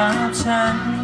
กับฉัน